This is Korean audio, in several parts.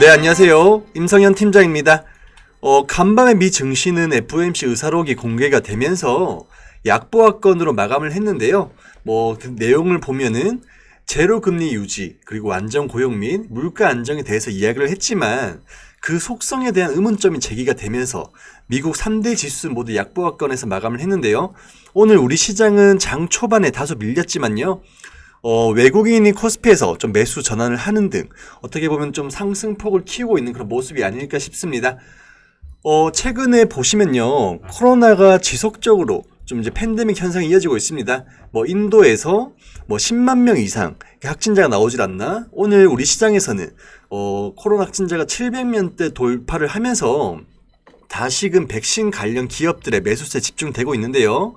네, 안녕하세요. 임성현 팀장입니다. 어, 간밤의 미 증시는 FOMC 의사록이 공개가 되면서 약보합권으로 마감을 했는데요. 뭐, 그 내용을 보면은 제로 금리 유지, 그리고 안정 고용 및 물가 안정에 대해서 이야기를 했지만 그 속성에 대한 의문점이 제기가 되면서 미국 3대 지수 모두 약보합권에서 마감을 했는데요. 오늘 우리 시장은 장 초반에 다소 밀렸지만요. 어, 외국인이 코스피에서 좀 매수 전환을 하는 등 어떻게 보면 좀 상승폭을 키우고 있는 그런 모습이 아닐까 싶습니다. 어, 최근에 보시면요. 코로나가 지속적으로 좀 이제 팬데믹 현상이 이어지고 있습니다. 뭐 인도에서 뭐 10만 명 이상 확진자가 나오질 않나? 오늘 우리 시장에서는 어, 코로나 확진자가 700명대 돌파를 하면서 다시금 백신 관련 기업들의 매수세에 집중되고 있는데요.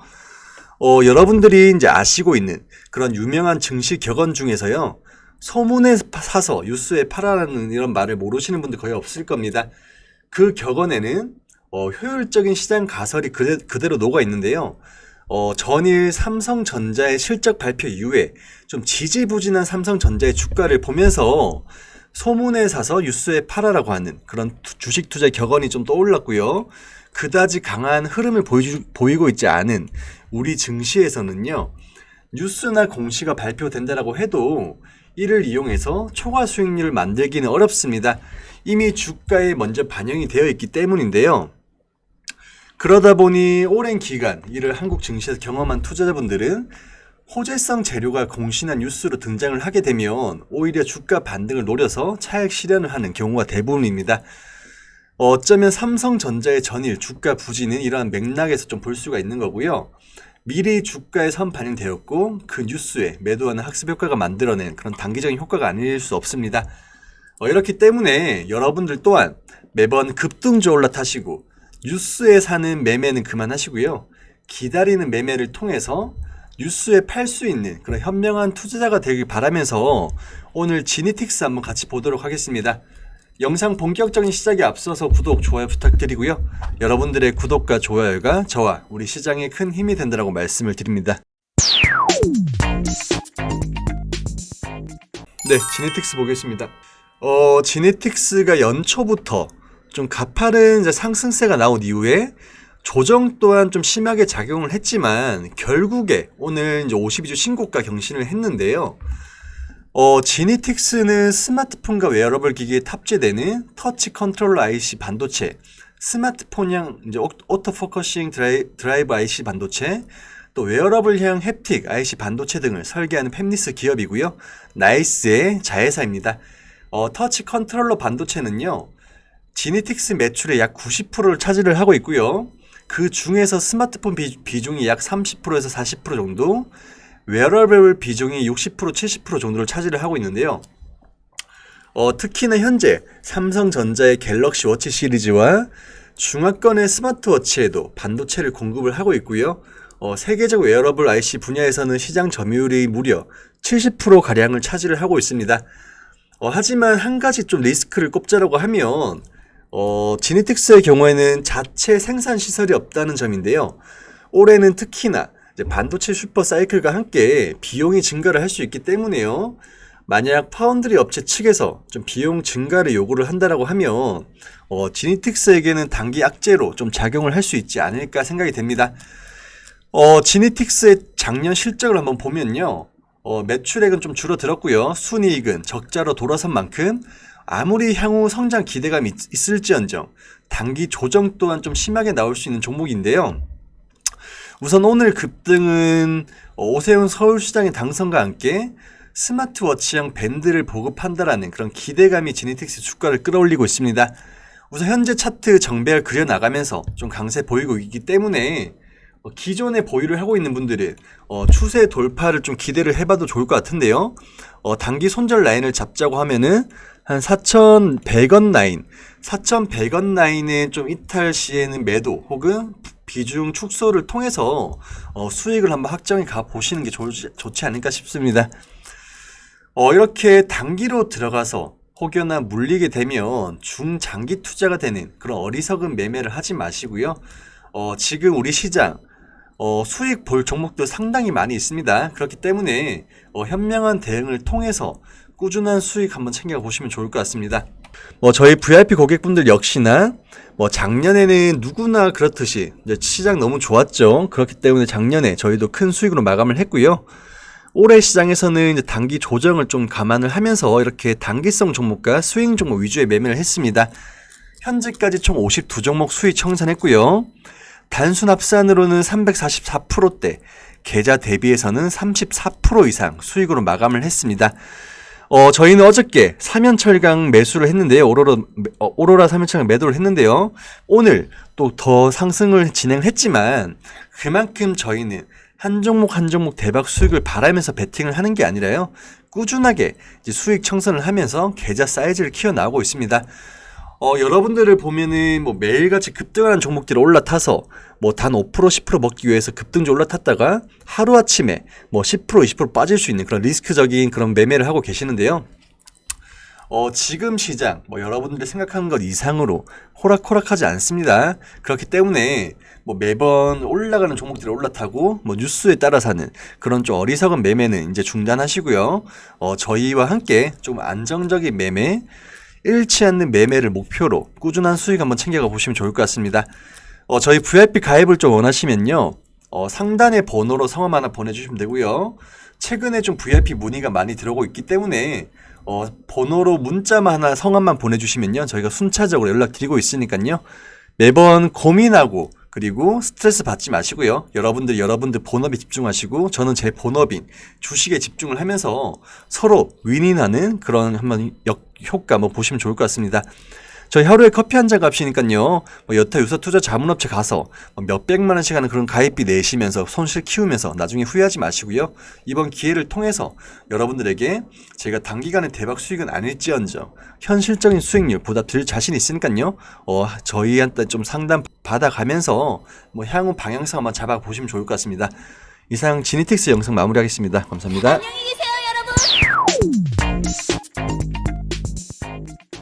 어, 여러분들이 이제 아시고 있는 그런 유명한 증시 격언 중에서요. 소문에 사서 뉴스에 팔아라는 이런 말을 모르시는 분들 거의 없을 겁니다. 그 격언에는 어, 효율적인 시장 가설이 그대, 그대로 녹아 있는데요. 어, 전일 삼성전자의 실적 발표 이후에 좀 지지부진한 삼성전자의 주가를 보면서 소문에 사서 뉴스에 팔아라고 하는 그런 투- 주식 투자 격언이 좀 떠올랐고요. 그다지 강한 흐름을 보이주, 보이고 있지 않은 우리 증시에서는요. 뉴스나 공시가 발표된다라고 해도 이를 이용해서 초과 수익률을 만들기는 어렵습니다. 이미 주가에 먼저 반영이 되어 있기 때문인데요. 그러다 보니 오랜 기간 이를 한국 증시에서 경험한 투자자분들은 호재성 재료가 공신한 뉴스로 등장을 하게 되면 오히려 주가 반등을 노려서 차익 실현을 하는 경우가 대부분입니다. 어쩌면 삼성전자의 전일 주가 부진은 이러한 맥락에서 좀 볼 수가 있는 거고요. 미리 주가에 선 반영되었고 그 뉴스에 매도하는 학습 효과가 만들어낸 그런 단기적인 효과가 아닐 수 없습니다. 어, 이렇기 때문에 여러분들 또한 매번 급등주 올라타시고 뉴스에 사는 매매는 그만하시고요. 기다리는 매매를 통해서 뉴스에 팔 수 있는 그런 현명한 투자자가 되길 바라면서 오늘 지니틱스 한번 같이 보도록 하겠습니다. 영상 본격적인 시작에 앞서서 구독, 좋아요 부탁드리고요. 여러분들의 구독과 좋아요가 저와 우리 시장에 큰 힘이 된다고 말씀을 드립니다. 네, 지네틱스 보겠습니다. 어, 지네틱스가 연초부터 좀 가파른 상승세가 나온 이후에 조정 또한 좀 심하게 작용을 했지만 결국에 오늘 이제 52주 신고가 경신을 했는데요. 어, 지니틱스는 스마트폰과 웨어러블 기기에 탑재되는 터치 컨트롤러 IC 반도체, 스마트폰형 이제 오- 오토포커싱 드라이, 드라이브 IC 반도체, 또 웨어러블형 햅틱 IC 반도체 등을 설계하는 팹리스 기업이고요. 나이스의 자회사입니다. 어, 터치 컨트롤러 반도체는요. 지니틱스 매출의 약 90%를 차지를 하고 있고요. 그 중에서 스마트폰 비, 비중이 약 30%에서 40% 정도, 웨어러블 비중이 60% 70% 정도를 차지를 하고 있는데요. 어, 특히나 현재 삼성전자의 갤럭시 워치 시리즈와 중화권의 스마트워치에도 반도체를 공급을 하고 있고요. 어, 세계적 웨어러블 IC 분야에서는 시장 점유율이 무려 70% 가량을 차지를 하고 있습니다. 어, 하지만 한 가지 좀 리스크를 꼽자라고 하면 어, 지니틱스의 경우에는 자체 생산 시설이 없다는 점인데요. 올해는 특히나 반도체 슈퍼 사이클과 함께 비용이 증가를 할 수 있기 때문에요. 만약 파운드리 업체 측에서 좀 비용 증가를 요구를 한다라고 하면 어, 지니틱스에게는 단기 악재로 좀 작용을 할 수 있지 않을까 생각이 됩니다. 어, 지니틱스의 작년 실적을 한번 보면요. 어, 매출액은 좀 줄어들었고요. 순이익은 적자로 돌아선 만큼 아무리 향후 성장 기대감이 있- 있을지언정 단기 조정 또한 좀 심하게 나올 수 있는 종목인데요. 우선 오늘 급등은 어, 오세훈 서울시장의 당선과 함께 스마트워치형 밴드를 보급한다라는 그런 기대감이 지니틱스 주가를 끌어올리고 있습니다. 우선 현재 차트 정배를 그려나가면서 좀 강세 보이고 있기 때문에 어, 기존에 보유를 하고 있는 분들은 어, 추세 돌파를 좀 기대를 해봐도 좋을 것 같은데요. 어, 단기 손절 라인을 잡자고 하면은 한 4,100원 라인, 4,100원 라인에 좀 이탈 시에는 매도 혹은 비중 축소를 통해서 어, 수익을 한번 확정해 가 보시는 게 좋지, 좋지 않을까 싶습니다. 어, 이렇게 단기로 들어가서 혹여나 물리게 되면 중장기 투자가 되는 그런 어리석은 매매를 하지 마시고요. 어, 지금 우리 시장 어, 수익 볼 종목도 상당히 많이 있습니다. 그렇기 때문에 어, 현명한 대응을 통해서 꾸준한 수익 한번 챙겨 보시면 좋을 것 같습니다. 뭐 저희 VIP 고객분들 역시나 뭐 작년에는 누구나 그렇듯이 시장 너무 좋았죠. 그렇기 때문에 작년에 저희도 큰 수익으로 마감을 했고요. 올해 시장에서는 단기 조정을 좀 감안을 하면서 이렇게 단기성 종목과 스윙 종목 위주의 매매를 했습니다. 현재까지 총 52종목 수익 청산했고요. 단순 합산으로는 344%대, 계좌 대비해서는 34% 이상 수익으로 마감을 했습니다. 어, 저희는 어저께 삼연철강 매수를 했는데요. 오로라, 어, 오로라 삼연철강 매도를 했는데요. 오늘 또 더 상승을 진행했지만 그만큼 저희는 한 종목 한 종목 대박 수익을 바라면서 베팅을 하는 게 아니라요. 꾸준하게 수익 청산을 하면서 계좌 사이즈를 키워 나오고 있습니다. 어, 여러분들을 보면은 뭐 매일같이 급등하는 종목들이 올라타서 뭐 단 5% 10% 먹기 위해서 급등주 올라탔다가 하루아침에 뭐 10% 20% 빠질 수 있는 그런 리스크적인 그런 매매를 하고 계시는데요. 어, 지금 시장, 뭐 여러분들이 생각하는 것 이상으로 호락호락하지 않습니다. 그렇기 때문에 뭐 매번 올라가는 종목들이 올라타고 뭐 뉴스에 따라 사는 그런 좀 어리석은 매매는 이제 중단하시고요. 어, 저희와 함께 좀 안정적인 매매, 잃지 않는 매매를 목표로 꾸준한 수익 한번 챙겨가 보시면 좋을 것 같습니다. 어, 저희 VIP 가입을 좀 원하시면요. 어, 상단의 번호로 성함 하나 보내주시면 되고요. 최근에 좀 VIP 문의가 많이 들어오고 있기 때문에 어, 번호로 문자만 하나 성함만 보내주시면요. 저희가 순차적으로 연락드리고 있으니까요. 매번 고민하고 그리고 스트레스 받지 마시고요. 여러분들 여러분들 본업에 집중하시고 저는 제 본업인 주식에 집중을 하면서 서로 윈윈하는 그런 한번 역 효과 뭐 보시면 좋을 것 같습니다. 저희 하루에 커피 한 잔 값이니까요. 뭐 여타 유사 투자 자문업체 가서 뭐 몇백만 원씩 하는 그런 가입비 내시면서 손실 키우면서 나중에 후회하지 마시고요. 이번 기회를 통해서 여러분들에게 제가 단기간에 대박 수익은 아닐지언정 현실적인 수익률 보다 드릴 자신 있으니까요. 어, 저희한테 좀 상담 받아가면서 뭐 향후 방향성 한번 잡아 보시면 좋을 것 같습니다. 이상 지니틱스 영상 마무리하겠습니다. 감사합니다. 안녕히 계세요.